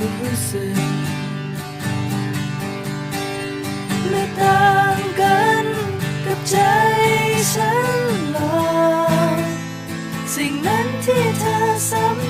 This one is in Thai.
รู้สึกไม่ต่างกันกับใจฉันหรอกสิ่งนั้นที่เธอสัม